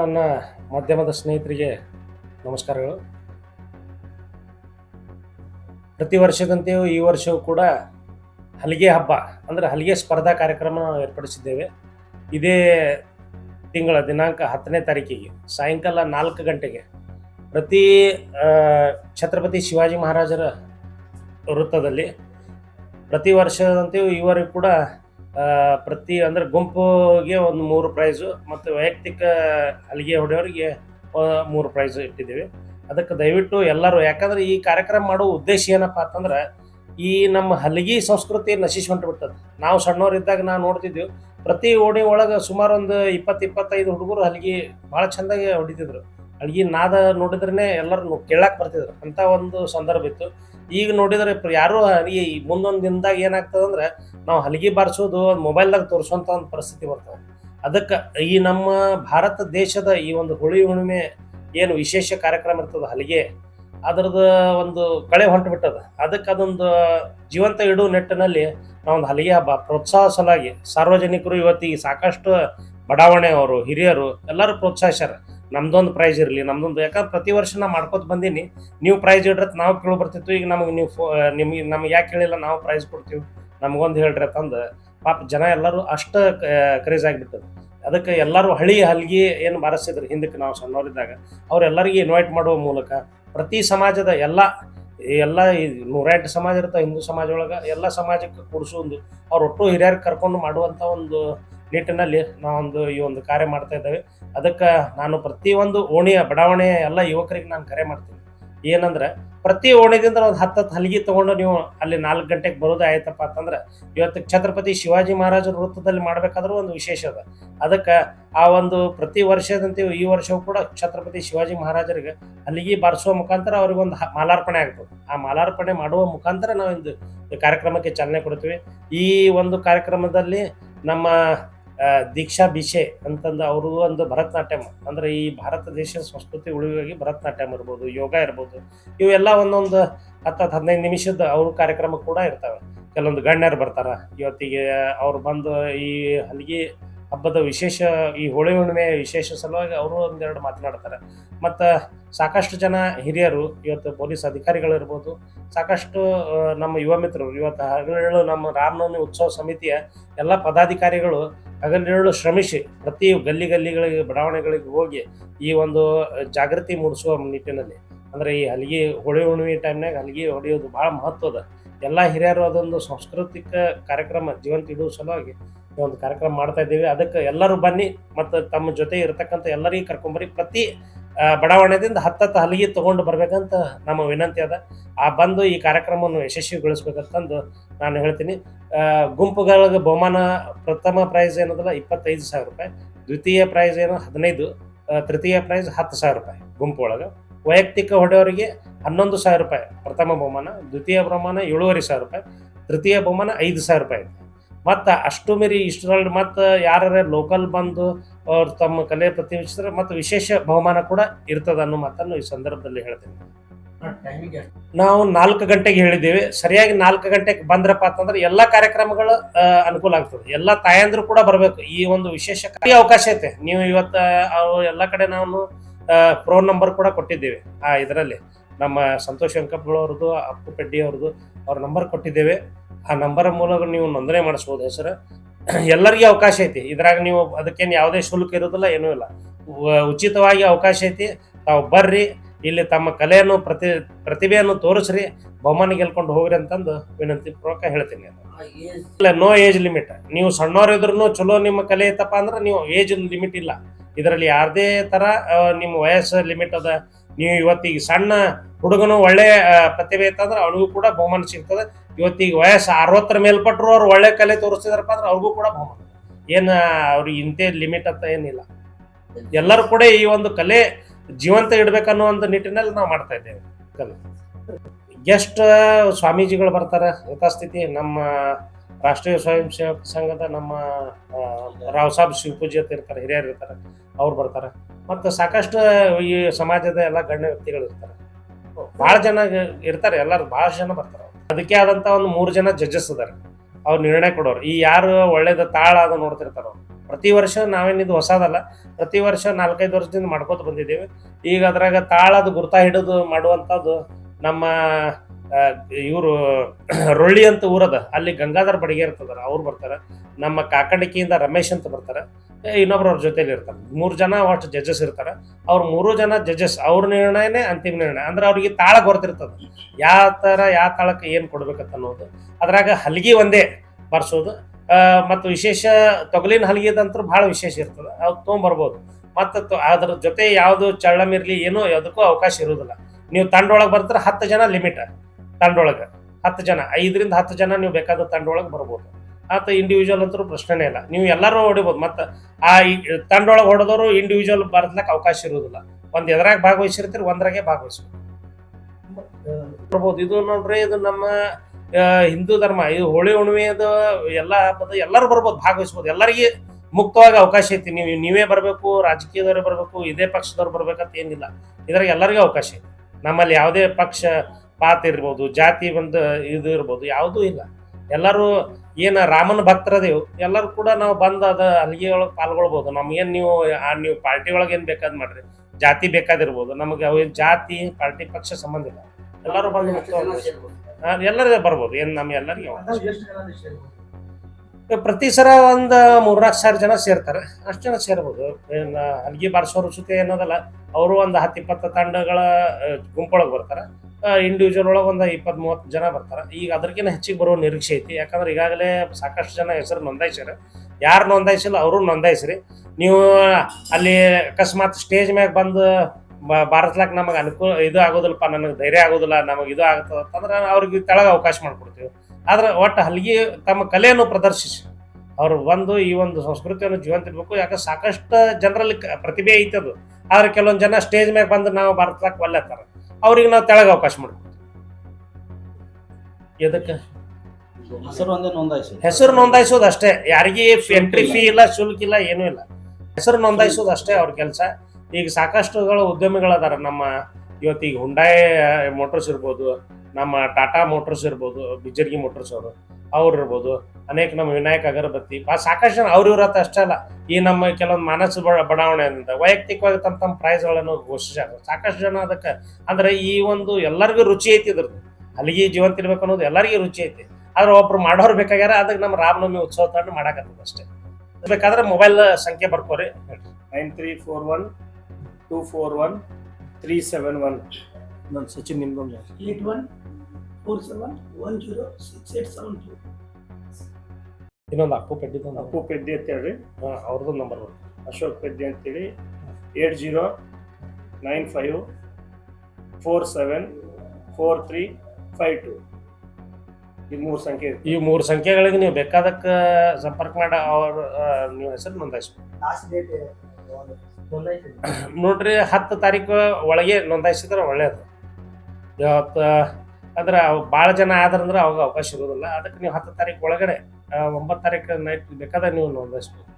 ನನ್ನ ಮಾಧ್ಯಮದ ಸ್ನೇಹಿತರಿಗೆ ನಮಸ್ಕಾರಗಳು. ಪ್ರತಿ ವರ್ಷದಂತೆಯೂ ಈ ವರ್ಷವೂ ಕೂಡ ಹಲಿಗೆ ಹಬ್ಬ, ಅಂದರೆ ಹಲಿಗೆ ಸ್ಪರ್ಧಾ ಕಾರ್ಯಕ್ರಮ ಏರ್ಪಡಿಸಿದ್ದೇವೆ. ಇದೇ ತಿಂಗಳ ದಿನಾಂಕ ಹತ್ತನೇ ತಾರೀಕಿಗೆ, ಸಾಯಂಕಾಲ ನಾಲ್ಕು ಗಂಟೆಗೆ ಪ್ರತಿ ಛತ್ರಪತಿ ಶಿವಾಜಿ ಮಹಾರಾಜರ ವೃತ್ತದಲ್ಲಿ ಪ್ರತಿ ವರ್ಷದಂತೆಯೂ ಈವರೆಗೂ ಕೂಡ ಪ್ರತಿ ಅಂದ್ರೆ ಗುಂಪಿಗೆ ಒಂದು ಮೂರು ಪ್ರೈಸು ಮತ್ತು ವೈಯಕ್ತಿಕ ಅಲ್ಲಿಗೆ ಹೊಡೆಯೋರಿಗೆ ಮೂರು ಪ್ರೈಸ್ ಇಟ್ಟಿದ್ದೀವಿ. ಅದಕ್ಕೆ ದಯವಿಟ್ಟು ಎಲ್ಲರೂ, ಯಾಕಂದ್ರೆ ಈ ಕಾರ್ಯಕ್ರಮ ಮಾಡೋ ಉದ್ದೇಶ ಏನಪ್ಪ ಅಂತಂದ್ರೆ, ಈ ನಮ್ಮ ಹಲಗಿ ಸಂಸ್ಕೃತಿ ನಶಿಸಿ ಹೊಂಟ್ಬಿಟ್ಟದ. ನಾವು ಸಣ್ಣವರಿದ್ದಾಗ ನಾವು ನೋಡ್ತಿದ್ವಿ, ಪ್ರತಿ ಓಣಿ ಒಳಗೆ ಸುಮಾರು ಒಂದು ಇಪ್ಪತ್ತು, ಇಪ್ಪತ್ತೈದು ಹುಡುಗರು ಹಲಗಿ ಭಾಳ ಚೆಂದಾಗಿ ಹೊಡಿತಿದ್ರು. ಹಲಿಗೆ ನಾದ ನೋಡಿದ್ರೇ ಎಲ್ಲರೂ ಕೇಳಕ್ಕೆ ಬರ್ತಿದ್ರು. ಅಂತ ಒಂದು ಸಂದರ್ಭ ಇತ್ತು. ಈಗ ನೋಡಿದ್ರೆ ಯಾರು ಈ ಮುಂದೊಂದು ದಿನದಾಗ ಏನಾಗ್ತದೆ ಅಂದ್ರೆ ನಾವು ಹಲಗಿ ಬಾರಿಸೋದು ಮೊಬೈಲ್ದಾಗ ತೋರ್ಸೋಂತ ಒಂದು ಪರಿಸ್ಥಿತಿ ಬರ್ತದೆ. ಅದಕ್ಕೆ ಈ ನಮ್ಮ ಭಾರತ ದೇಶದ ಈ ಒಂದು ಹುಳಿ ಹುಣ್ಣಿಮೆ ಏನು ವಿಶೇಷ ಕಾರ್ಯಕ್ರಮ ಇರ್ತದೆ ಹಲಿಗೆ ಅದರದ್ದು ಒಂದು ಕಳೆ ಹೊಂಟು ಬಿಟ್ಟದ. ಅದಕ್ಕೆ ಅದೊಂದು ಜೀವಂತ ಇಡೋ ನಿಟ್ಟಿನಲ್ಲಿ ನಾವೊಂದು ಹಲಿಗೆ ಹಬ್ಬ ಪ್ರೋತ್ಸಾಹ ಸಲುವಾಗಿ ಸಾರ್ವಜನಿಕರು ಇವತ್ತಿಗೆ ಸಾಕಷ್ಟು ಬಡಾವಣೆಯವರು ಹಿರಿಯರು ಎಲ್ಲರೂ ಪ್ರೋತ್ಸಾಹಿಸ್ಯಾರ. ನಮ್ದೊಂದು ಪ್ರೈಸ್ ಇರಲಿ, ನಮ್ದೊಂದು ಯಾಕಂದ್ರೆ ಪ್ರತಿ ವರ್ಷ ನಾ ಮಾಡ್ಕೊತ ಬಂದೀನಿ. ನೀವು ಪ್ರೈಸ್ ಇಡ್ರತ್ ನಾವು ಕೇಳಿ ಬರ್ತಿತ್ತು, ಈಗ ನಮಗೆ ನೀವು ಫೋ ನಿಮಗೆ ನಮ್ಗೆ ಯಾಕೆ ಕೇಳಿಲ್ಲ, ನಾವು ಪ್ರೈಸ್ ಕೊಡ್ತೀವಿ. ನಮಗೊಂದು ಹೇಳ್ರಿ ಅಂತಂದು ಪಾಪ ಜನ ಎಲ್ಲರೂ ಅಷ್ಟು ಕ್ರೇಜ್ ಆಗಿಬಿಟ್ಟದ. ಅದಕ್ಕೆ ಎಲ್ಲರೂ ಹಳಿ ಹಲ್ಗಿ ಏನು ಬಾರಿಸಿದ್ರು ಹಿಂದಕ್ಕೆ ನಾವು ಸಣ್ಣವರಿದ್ದಾಗ, ಅವರೆಲ್ಲರಿಗೆ ಇನ್ವೈಟ್ ಮಾಡುವ ಮೂಲಕ ಪ್ರತಿ ಸಮಾಜದ ಎಲ್ಲ ಎಲ್ಲ ನೂರೆಂಟು ಸಮಾಜ ಇರ್ತಾವೆ ಹಿಂದೂ ಸಮಾಜ ಒಳಗೆ, ಎಲ್ಲ ಸಮಾಜಕ್ಕೆ ಕೂಡಿಸೋ ಒಂದು, ಅವ್ರ ಒಟ್ಟು ಹಿರಿಯರಿಗೆ ಕರ್ಕೊಂಡು ಮಾಡುವಂಥ ಒಂದು ನಿಟ್ಟಿನಲ್ಲಿ ನಾವೊಂದು ಈ ಒಂದು ಕಾರ್ಯ ಮಾಡ್ತಾ ಇದ್ದೇವೆ. ಅದಕ್ಕೆ ನಾನು ಪ್ರತಿಯೊಂದು ಓಣಿಯ ಬಡಾವಣೆಯ ಎಲ್ಲ ಯುವಕರಿಗೆ ನಾನು ಕರೆ ಮಾಡ್ತೀನಿ. ಏನಂದ್ರೆ, ಪ್ರತಿ ಓಣಿದಿಂದ ಒಂದು ಹತ್ತು ಹತ್ತು ಹಲಿಗೆ ತೊಗೊಂಡು ನೀವು ಅಲ್ಲಿ ನಾಲ್ಕು ಗಂಟೆಗೆ ಬರೋದು ಆಯ್ತಪ್ಪ ಅಂತಂದ್ರೆ, ಇವತ್ತು ಛತ್ರಪತಿ ಶಿವಾಜಿ ಮಹಾರಾಜರ ವೃತ್ತದಲ್ಲಿ ಮಾಡಬೇಕಾದ್ರೂ ಒಂದು ವಿಶೇಷ ಅದ. ಅದಕ್ಕೆ ಆ ಒಂದು ಪ್ರತಿ ವರ್ಷದಂತೆ ಈ ವರ್ಷವೂ ಕೂಡ ಛತ್ರಪತಿ ಶಿವಾಜಿ ಮಹಾರಾಜರಿಗೆ ಅಲ್ಲಿಗೆ ಬಾರಿಸುವ ಮುಖಾಂತರ ಅವ್ರಿಗೊಂದು ಮಾಲಾರ್ಪಣೆ ಆಗ್ತದೆ. ಆ ಮಾಲಾರ್ಪಣೆ ಮಾಡುವ ಮುಖಾಂತರ ನಾವು ಇಂದು ಕಾರ್ಯಕ್ರಮಕ್ಕೆ ಚಾಲನೆ ಕೊಡ್ತೀವಿ. ಈ ಒಂದು ಕಾರ್ಯಕ್ರಮದಲ್ಲಿ ನಮ್ಮ ದೀಕ್ಷಾ ಭಿಷೆ ಅಂತಂದು ಅವರು ಒಂದು ಭರತನಾಟ್ಯಂ. ಅಂದ್ರೆ ಈ ಭಾರತ ದೇಶದ ಸಂಸ್ಕೃತಿ ಉಳಿವಾಗಿ ಭರತನಾಟ್ಯಂ ಇರ್ಬೋದು, ಯೋಗ ಇರ್ಬೋದು, ಇವೆಲ್ಲ ಒಂದೊಂದು ಹತ್ತು ಹತ್ತು ಹದಿನೈದು ನಿಮಿಷದ ಅವ್ರ ಕಾರ್ಯಕ್ರಮ ಕೂಡ ಇರ್ತವೆ. ಕೆಲವೊಂದು ಗಣ್ಯರು ಬರ್ತಾರೆ, ಇವತ್ತಿಗೆ ಅವ್ರು ಬಂದು ಈ ಹಲಗಿ ಹಬ್ಬದ ವಿಶೇಷ, ಈ ಹೋಳಿ ಹುಣ್ಣಿಮೆ ವಿಶೇಷ ಸಲುವಾಗಿ ಅವರು ಒಂದೆರಡು ಮಾತನಾಡ್ತಾರೆ. ಮತ್ತು ಸಾಕಷ್ಟು ಜನ ಹಿರಿಯರು, ಇವತ್ತು ಪೊಲೀಸ್ ಅಧಿಕಾರಿಗಳು ಇರ್ಬೋದು, ಸಾಕಷ್ಟು ನಮ್ಮ ಯುವ ಮಿತ್ರರು, ಇವತ್ತು ಹಗಲು ನಮ್ಮ ರಾಮನವಮಿ ಉತ್ಸವ ಸಮಿತಿಯ ಎಲ್ಲ ಪದಾಧಿಕಾರಿಗಳು ಹಗಲಿರುಳು ಶ್ರಮಿಸಿ ಪ್ರತಿ ಗಲ್ಲಿ ಗಲ್ಲಿಗಳಿಗೆ, ಬಡಾವಣೆಗಳಿಗೆ ಹೋಗಿ ಈ ಒಂದು ಜಾಗೃತಿ ಮೂಡಿಸುವ ನಿಟ್ಟಿನಲ್ಲಿ. ಅಂದರೆ ಈ ಹಲಿಗೆ ಹೋಳಿ ಹುಣ್ಣಿಮೆ ಟೈಮ್ನಾಗ ಹಲಿಗೆ ಹೊಡೆಯೋದು ಭಾಳ ಮಹತ್ವದ ಎಲ್ಲ ಹಿರಿಯರು ಅದೊಂದು ಸಾಂಸ್ಕೃತಿಕ ಕಾರ್ಯಕ್ರಮ, ಜೀವಂತ ಇಡುವ ಸಲುವಾಗಿ ಈ ಒಂದು ಕಾರ್ಯಕ್ರಮ ಮಾಡ್ತಾ ಇದ್ದೀವಿ. ಅದಕ್ಕೆ ಎಲ್ಲರೂ ಬನ್ನಿ, ಮತ್ತು ತಮ್ಮ ಜೊತೆ ಇರತಕ್ಕಂಥ ಎಲ್ಲರಿಗೂ ಕರ್ಕೊಂಬರಿ. ಪ್ರತಿ ಬಡಾವಣೆದಿಂದ ಹತ್ತತ್ತು ಹಲಿಗೆ ತಗೊಂಡು ಬರ್ಬೇಕಂತ ನಮ್ಮ ವಿನಂತಿ ಅದ. ಆ, ಬಂದು ಈ ಕಾರ್ಯಕ್ರಮವನ್ನು ಯಶಸ್ವಿಗೊಳಿಸ್ಬೇಕಂತಂದು ನಾನು ಹೇಳ್ತೀನಿ. ಗುಂಪುಗಳ ಗುಂಪುಗಳಿಗೆ ಬಹುಮಾನ, ಪ್ರಥಮ ಪ್ರೈಸ್ ಏನದಲ್ಲ, ಇಪ್ಪತ್ತೈದು ಸಾವಿರ ರೂಪಾಯಿ, ದ್ವಿತೀಯ ಪ್ರೈಸ್ ಏನು, ಹದಿನೈದು ತೃತೀಯ ಪ್ರೈಸ್ ಹತ್ತು ಸಾವಿರ ರೂಪಾಯಿ ಗುಂಪು ಒಳಗೆ. ವೈಯಕ್ತಿಕ ಹೊಡೆಯವರಿಗೆ ಹನ್ನೊಂದು ಸಾವಿರ ರೂಪಾಯಿ ಪ್ರಥಮ ಬಹುಮಾನ, ದ್ವಿತೀಯ ಬಹುಮಾನ ಏಳುವರೆ ಸಾವಿರ ರೂಪಾಯಿ, ತೃತೀಯ ಬಹುಮಾನ ಐದು ಸಾವಿರ ರೂಪಾಯಿ ಮತ್ತು ಅಷ್ಟು ಮೀರಿ ಇಷ್ಟರಲ್ಲಿ ಮತ್ತು ಯಾರೇ ಲೋಕಲ್ ಬಂದು ಅವ್ರು ತಮ್ಮ ಕಲೆ ಪ್ರತಿಬಿಂಬಿಸಿದ್ರೆ ಮತ್ತು ವಿಶೇಷ ಬಹುಮಾನ ಕೂಡ ಇರ್ತದ ಅನ್ನೋ ಮಾತನ್ನು ಈ ಸಂದರ್ಭದಲ್ಲಿ ಹೇಳ್ತೇನೆ. ನಾವು ನಾಲ್ಕು ಗಂಟೆಗೆ ಹೇಳಿದ್ದೇವೆ. ಸರಿಯಾಗಿ ನಾಲ್ಕು ಗಂಟೆಗೆ ಬಂದ್ರಪ್ಪ ಅಂತಂದ್ರೆ ಎಲ್ಲ ಕಾರ್ಯಕ್ರಮಗಳು ಅನುಕೂಲ ಆಗ್ತದೆ. ಎಲ್ಲ ತಾಯಂದ್ರು ಕೂಡ ಬರಬೇಕು. ಈ ಒಂದು ವಿಶೇಷ ಅವಕಾಶ ಐತೆ. ನೀವು ಇವತ್ತು ಎಲ್ಲ ಕಡೆ ನಾವು ಫೋನ್ ನಂಬರ್ ಕೂಡ ಕೊಟ್ಟಿದ್ದೇವೆ. ಆ ಇದರಲ್ಲಿ ನಮ್ಮ ಸಂತೋಷ್ ಅವ್ರದ್ದು ಅಪ್ಪು ಪೆಡ್ಡಿ ಅವ್ರದ್ದು ಅವ್ರ ನಂಬರ್ ಕೊಟ್ಟಿದ್ದೇವೆ. ಆ ನಂಬರ್ ಮೂಲಕ ನೀವು ನೋಂದಣಿ ಮಾಡಿಸ್ಬೋದು ಹೆಸರು. ಎಲ್ಲರಿಗೂ ಅವಕಾಶ ಐತಿ. ಇದ್ರಾಗ ನೀವು ಅದಕ್ಕೇನು ಯಾವುದೇ ಶುಲ್ಕ ಇರೋದಿಲ್ಲ ಏನೂ ಇಲ್ಲ. ಉಚಿತವಾಗಿ ಅವಕಾಶ ಐತಿ. ತಾವು ಬರ್ರಿ ಇಲ್ಲಿ ತಮ್ಮ ಕಲೆಯನ್ನು ಪ್ರತಿ ಪ್ರತಿಭೆಯನ್ನು ತೋರಿಸ್ರಿ ಬಹುಮಾನ ಗೆಲ್ಕೊಂಡು ಹೋಗ್ರಿ ಅಂತಂದು ವಿನಂತಿ ಪೂರ್ವಕ ಹೇಳ್ತೀನಿ ಇಲ್ಲ ನೋ ಏಜ್ ಲಿಮಿಟ್ ನೀವು ಸಣ್ಣವರಿದ್ರೂ ಇದ್ರೂ ಚಲೋ ನಿಮ್ಮ ಕಲೆ ಐತಪ್ಪ ಅಂದ್ರೆ ನೀವು ಏಜ್ ಲಿಮಿಟ್ ಇಲ್ಲ. ಇದರಲ್ಲಿ ಯಾರದೇ ತರ ನಿಮ್ಮ ವಯಸ್ಸು ಲಿಮಿಟ್ ಅದ. ನೀವು ಇವತ್ತಿಗೆ ಸಣ್ಣ ಹುಡುಗನು ಒಳ್ಳೆ ಪ್ರತಿಭೆ ಇತ್ತಂದ್ರೆ ಅವನಿಗೂ ಕೂಡ ಬಹುಮಾನ ಸಿಗ್ತದೆ. ಇವತ್ತಿಗೆ ವಯಸ್ಸು ಅರವತ್ತರ ಮೇಲ್ಪಟ್ಟರು ಅವ್ರು ಒಳ್ಳೆ ಕಲೆ ತೋರಿಸಿದ್ರಪ್ಪ ಅಂದ್ರೆ ಅವ್ರಿಗೂ ಕೂಡ ಬಹುಮಾನ ಏನು ಅವ್ರಿಗೆ ಇಂತೆ ಲಿಮಿಟ್ ಅಂತ ಏನಿಲ್ಲ. ಎಲ್ಲರೂ ಕೂಡ ಈ ಒಂದು ಕಲೆ ಜೀವಂತ ಇಡ್ಬೇಕನ್ನೋ ಒಂದು ನಿಟ್ಟಿನಲ್ಲಿ ನಾವು ಮಾಡ್ತಾ ಇದ್ದೇವೆ ಕಲೆ. ಗೆಸ್ಟ್ ಸ್ವಾಮೀಜಿಗಳು ಬರ್ತಾರೆ. ಯಥಾಸ್ಥಿತಿ ನಮ್ಮ ರಾಷ್ಟ್ರೀಯ ಸ್ವಯಂ ಸೇವಕ ಸಂಘದ ನಮ್ಮ ರಾವ್ ಸಾಬ್ ಶಿವಪೂಜಿ ಅಂತ ಇರ್ತಾರೆ, ಹಿರಿಯರು ಇರ್ತಾರೆ, ಅವ್ರು ಬರ್ತಾರೆ. ಮತ್ತು ಸಾಕಷ್ಟು ಈ ಸಮಾಜದ ಎಲ್ಲ ಗಣ್ಯ ವ್ಯಕ್ತಿಗಳು ಇರ್ತಾರೆ. ಭಾಳ ಜನ ಇರ್ತಾರೆ, ಎಲ್ಲರೂ ಭಾಳ ಜನ ಬರ್ತಾರೆ ಅದಕ್ಕೆ ಆದಂಥ ಒಂದು ಮೂರು ಜನ ಜಡ್ಜಸ್ ಅದಾರೆ ಅವ್ರು ನಿರ್ಣಯ ಕೊಡೋರು. ಈ ಯಾರು ಒಳ್ಳೇದ ತಾಳ ಅದು ನೋಡ್ತಿರ್ತಾರ ಪ್ರತಿ ವರ್ಷ ನಾವೇನಿದು ಹೊಸದಲ್ಲ, ಪ್ರತಿ ವರ್ಷ ನಾಲ್ಕೈದು ವರ್ಷದಿಂದ ಮಾಡ್ಕೋತ ಬಂದಿದ್ದೀವಿ. ಈಗ ಅದ್ರಾಗ ತಾಳದ ಗುರ್ತಾ ಹಿಡಿದು ಮಾಡುವಂಥದ್ದು ನಮ್ಮ ಇವರು ರೊಳ್ಳಿ ಅಂತ ಊರದ, ಅಲ್ಲಿ ಗಂಗಾಧರ್ ಬಡಿಗೆ ಇರ್ತದಾರ ಅವ್ರು ಬರ್ತಾರೆ. ನಮ್ಮ ಕಾಕಂಡಿಕೆಯಿಂದ ರಮೇಶ್ ಅಂತ ಬರ್ತಾರೆ. ಏ, ಇನ್ನೊಬ್ರು ಅವ್ರ ಜೊತೆಲಿ ಇರ್ತಾರೆ. ಮೂರು ಜನ ಒಟ್ಟು ಜಡ್ಜಸ್ ಇರ್ತಾರೆ. ಅವ್ರು ಮೂರು ಜನ ಜಡ್ಜಸ್ ಅವ್ರ ನಿರ್ಣಯನೇ ಅಂತಿಮ ನಿರ್ಣಯ. ಅಂದ್ರೆ ಅವ್ರಿಗೆ ತಾಳ ಗೊತ್ತಿರ್ತದೆ ಯಾವ ಥರ ಯಾವ ತಾಳಕ್ಕೆ ಏನು ಕೊಡ್ಬೇಕಂತ ಅನ್ನೋದು. ಅದ್ರಾಗ ಹಲಗಿ ಒಂದೇ ಬರ್ಸೋದು. ಮತ್ತು ವಿಶೇಷ ತೊಗಲಿನ ಹಲಗಿದಂತೂ ಭಾಳ ವಿಶೇಷ ಇರ್ತದೆ. ಅವು ತೊಗೊಂಬರ್ಬೋದು. ಮತ್ತು ಅದ್ರ ಜೊತೆ ಯಾವುದು ಚಳ್ಳಮಿರ್ಲಿ ಏನೋ ಯಾವುದಕ್ಕೂ ಅವಕಾಶ ಇರೋದಿಲ್ಲ. ನೀವು ತಂಡೊಳಗೆ ಬರ್ತಾರೆ ಹತ್ತು ಜನ ಲಿಮಿಟ್ ತಂಡೊಳಗೆ ಹತ್ತು ಜನ. ಐದರಿಂದ ಹತ್ತು ಜನ ನೀವು ಬೇಕಾದ ತಂಡೊಳಗೆ ಬರ್ಬೋದು. ಆತ ಇಂಡಿವಿಜುವಲ್ ಅಂತೂ ಪ್ರಶ್ನೆನೇ ಇಲ್ಲ. ನೀವು ಎಲ್ಲರೂ ಹೊಡಿಬೋದು ಮತ್ತು ಆ ತಂಡೊಳಗೆ ಹೊಡೆದವರು ಇಂಡಿವಿಜುವಲ್ ಬರ್ಲಕ್ಕೆ ಅವಕಾಶ ಇರೋದಿಲ್ಲ. ಒಂದು ಎದ್ರಾಗ ಭಾಗವಹಿಸಿರ್ತೀರಿ, ಒಂದ್ರಾಗೆ ಭಾಗವಹಿಸ್ಬೇಕು. ಇದು ನೋಡ್ರಿ, ಇದು ನಮ್ಮ ಹಿಂದೂ ಧರ್ಮ, ಇದು ಹೋಳಿ ಹುಣ್ಣಿಮೆದು ಎಲ್ಲ ಹಬ್ಬದ ಎಲ್ಲರೂ ಬರ್ಬೋದು, ಭಾಗವಹಿಸ್ಬೋದು. ಎಲ್ಲರಿಗೆ ಮುಕ್ತವಾಗಿ ಅವಕಾಶ ಐತಿ. ನೀವು, ನೀವೇ ಬರಬೇಕು, ರಾಜಕೀಯದವರೇ ಬರಬೇಕು, ಇದೇ ಪಕ್ಷದವ್ರು ಬರ್ಬೇಕಂತ ಏನಿಲ್ಲ. ಇದ್ರಾಗ ಎಲ್ಲರಿಗೂ ಅವಕಾಶ ಐತಿ. ನಮ್ಮಲ್ಲಿ ಯಾವುದೇ ಪಕ್ಷ ಪಾತ್ ಇರ್ಬೋದು, ಜಾತಿ ಬಂದು, ಇದು ಇರ್ಬೋದು, ಯಾವುದೂ ಇಲ್ಲ. ಎಲ್ಲರೂ ಏನು ರಾಮನ ಭಕ್ತರದೇವು ಎಲ್ಲರೂ ಕೂಡ ನಾವು ಬಂದು ಅದ ಅಲ್ಲಿಗೆ ಒಳಗೆ ಪಾಲ್ಗೊಳ್ಬೋದು. ನಮ್ಗೇನು ನೀವು, ಆ ನೀವು ಪಾರ್ಟಿ ಒಳಗೆ ಏನು ಬೇಕಾದ್ ಮಾಡ್ರಿ. ಜಾತಿ ಬೇಕಾದಿರ್ಬೋದು. ನಮಗೆ ಏನು ಜಾತಿ, ಪಾರ್ಟಿ, ಪಕ್ಷ ಸಂಬಂಧ ಇಲ್ಲ. ಎಲ್ಲರೂ ಬಂದು ಎಲ್ಲರೂ ಬರ್ಬೋದು. ಏನು ನಮ್ಮ ಎಲ್ಲರಿಗೆ. ಪ್ರತಿ ಸಲ ಒಂದು ಮೂರ್ನಾಲ್ಕು ಸಾವಿರ ಜನ ಸೇರ್ತಾರೆ. ಅಷ್ಟು ಜನ ಸೇರ್ಬೋದು. ಏನು, ಅಲ್ಲಿಗೆ ಬಾರಿಸೋರು ಸುತ್ತ ಏನದಲ್ಲ ಅವರು ಒಂದು ಹತ್ತು ಇಪ್ಪತ್ತು ತಂಡಗಳ ಗುಂಪೊಳಗೆ ಬರ್ತಾರೆ. ಇಂಡಿವಿಜುವಲ್ ಒಳಗೆ ಒಂದು ಇಪ್ಪತ್ತು ಮೂವತ್ತು ಜನ ಬರ್ತಾರೆ. ಈಗ ಅದಕ್ಕಿಂತ ಹೆಚ್ಚಿಗೆ ಬರುವ ನಿರೀಕ್ಷೆ ಐತಿ. ಯಾಕಂದ್ರೆ ಈಗಾಗಲೇ ಸಾಕಷ್ಟು ಜನ ಹೆಸರು ನೋಂದಾಯಿಸ್ಯಾರ. ಯಾರು ನೋಂದಾಯಿಸಿಲ್ಲ ಅವರು ನೋಂದಾಯಿಸ್ರಿ. ನೀವು ಅಲ್ಲಿ ಅಕಸ್ಮಾತ್ ಸ್ಟೇಜ್ ಮ್ಯಾಗ ಬಂದು ಬಾರಿಸ್ಲಾಕ ನಮಗೆ ಅನುಕೂಲ ಇದು ಆಗೋದಿಲ್ಲಪ್ಪ ನನಗೆ ಧೈರ್ಯ ಆಗೋದಿಲ್ಲ, ನಮಗೆ ಇದು ಆಗ್ತದೆ ಅಂತಂದ್ರೆ ಅವ್ರಿಗೆ ತೆಳಗೆ ಅವಕಾಶ ಮಾಡಿಕೊಡ್ತೀವಿ. ಆದ್ರೆ ಒಟ್ಟು ಹಲ್ಗೆ ತಮ್ಮ ಕಲೆಯನ್ನು ಪ್ರದರ್ಶಿಸಿ. ಅವ್ರು ಬಂದು ಈ ಒಂದು ಸಂಸ್ಕೃತಿಯನ್ನು ಜೀವಂತ ಇರಬೇಕು ಯಾಕೆ ಸಾಕಷ್ಟು ಜನರಲ್ಲಿ ಪ್ರತಿಭೆ ಐತೆ ಅದು. ಆದ್ರೆ ಕೆಲವೊಂದು ಜನ ಸ್ಟೇಜ್ ಮ್ಯಾಗ ಬಂದು ನಾವು ಬಾರಿಸ್ಲಾಕ್ ಒಲ್ಲೆತ್ತಾರ. ಅವ್ರಿಗೆ ನಾವು ತೆಳಗ ಅವಕಾಶ ಮಾಡ್ಕೊಡ್ತೀವಿ. ಎದಕ್ಕೆ? ಹೆಸರು ಒಂದೇ ನೋಂದಾಯಿಸಿ ಹೆಸರು ನೋಂದಾಯಿಸೋದು ಅಷ್ಟೇ. ಯಾರಿಗೆ ಎಂಟ್ರಿ ಫೀ ಇಲ್ಲ ಶುಲ್ಕ ಇಲ್ಲ ಏನೂ ಇಲ್ಲ. ಹೆಸರು ನೋಂದಾಯಿಸೋದು ಅಷ್ಟೇ ಅವ್ರ ಕೆಲಸ. ಈಗ ಸಾಕಷ್ಟುಗಳು ಉದ್ಯಮಿಗಳದಾರ. ನಮ್ಮ ಇವತ್ತು ಈಗ ಹುಂಡಾಯ್ ಮೋಟರ್ಸ್ ಇರ್ಬೋದು ನಮ್ಮ ಟಾಟಾ ಮೋಟರ್ಸ್ ಇರ್ಬೋದು ಬಿಜರ್ಗಿ ಮೋಟರ್ಸ್ ಅವರು ಅವ್ರು ಇರ್ಬೋದು ಅನೇಕ ನಮ್ಮ ವಿನಾಯಕ ಅಗರಬತ್ತಿ ಬಾ ಸಾಕಷ್ಟು ಜನ ಅವ್ರ ಇವ್ರ ಹತ್ರ ಅಷ್ಟೇ ಅಲ್ಲ ಈ ನಮ್ಮ ಕೆಲವೊಂದು ಮಾನಸ ಬಡಾವಣೆ ಅಂತ ವೈಯಕ್ತಿಕವಾಗಿ ತಮ್ಮ ತಮ್ಮ ಪ್ರೈಸ್ಗಳನ್ನು ಘೋಷಿಸ್ಯಾರ. ಸಾಕಷ್ಟು ಜನ ಅದಕ್ಕೆ ಅಂದ್ರೆ ಈ ಒಂದು ಎಲ್ಲರಿಗೂ ರುಚಿ ಐತಿ ಇದ್ರದ್ದು. ಅಲ್ಲಿಗೆ ಜೀವಂತ ಇರ್ಬೇಕು ಅನ್ನೋದು ಎಲ್ಲರಿಗೂ ರುಚಿ ಐತಿ. ಆದ್ರೆ ಒಬ್ರು ಮಾಡೋರು ಬೇಕಾಗ್ಯಾರ ಅದಕ್ಕೆ ನಮ್ಮ ರಾಮನವಮಿ ಉತ್ಸವ ತಂದು ಮಾಡಾಕತ್ತದ ಅಷ್ಟೇ. ಬೇಕಾದ್ರೆ ಮೊಬೈಲ್ ಸಂಖ್ಯೆ ಬರ್ಕೋರಿ. Nine three four one two four one three seven one. ನನ್ನ ಸಚಿನ್ ನಿಮ್ಗೊಂದು eight one four seven one zero six eight seven two ಇನ್ನೊಂದು ಅಪ್ಪು ಪೆಡ್ಡಿ ಅಪ್ಪು ಪೆದ್ದಿ ಅಂತ ಹೇಳ್ರಿ. ಹಾಂ ಅವ್ರದ್ದು ನಂಬರ್ ಅಶೋಕ್ ಪೆದ್ದಿ ಅಂತೇಳಿ. Eight zero nine five four seven four three five two ಈ ಮೂರು ಸಂಖ್ಯೆ ಈ ಮೂರು ಸಂಖ್ಯೆಗಳಿಗೆ ನೀವು ಬೇಕಾದಕ್ಕೆ ಸಂಪರ್ಕ ಮಾಡಿ ಅವ್ರ ನೀವು ಹೆಸರು ನೋಂದಾಯಿಸ್ಬೇಕು. ಲಾಸ್ಟ್ ಡೇಟ್ ನೋಡ್ರಿ ಹತ್ತು ತಾರೀಕು ಒಳಗೆ ನೋಂದಾಯಿಸಿದ್ರೆ ಒಳ್ಳೆಯದು ಇವತ್ತು ಅಂದ್ರೆ ಭಾಳ ಜನ ಆದ್ರಂದ್ರೆ ಅವಾಗ ಅವಕಾಶ ಇರೋದಿಲ್ಲ. ಅದಕ್ಕೆ ನೀವು ಹತ್ತು ತಾರೀಕು ಒಳಗಡೆ ಒಂಬತ್ತು ತಾರೀಕು ನೈಟ್ ಬೇಕಾದ್ರೆ ನೀವು ನೋಂದಾಯಿಸ್ಬೇಕು